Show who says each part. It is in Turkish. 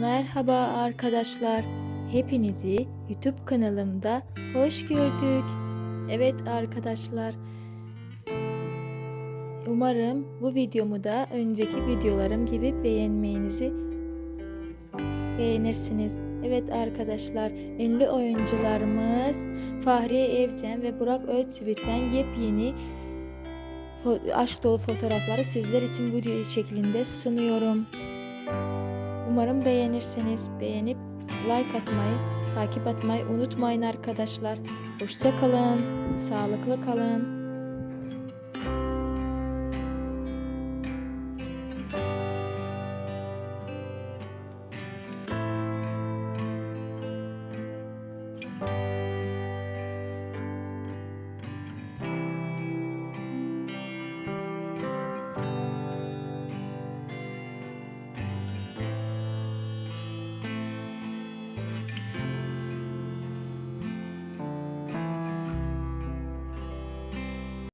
Speaker 1: Merhaba arkadaşlar. Hepinizi YouTube kanalımda hoş gördük. Evet arkadaşlar. Umarım bu videomu da önceki videolarım gibi beğenmenizi beğenirsiniz. Evet arkadaşlar, ünlü oyuncularımız Fahriye Evcen ve Burak Özçivit'ten yepyeni aşk dolu fotoğrafları sizler için video şeklinde sunuyorum. Umarım beğenirsiniz. Beğenip like atmayı, takip atmayı unutmayın arkadaşlar. Hoşça kalın, sağlıklı kalın. thank you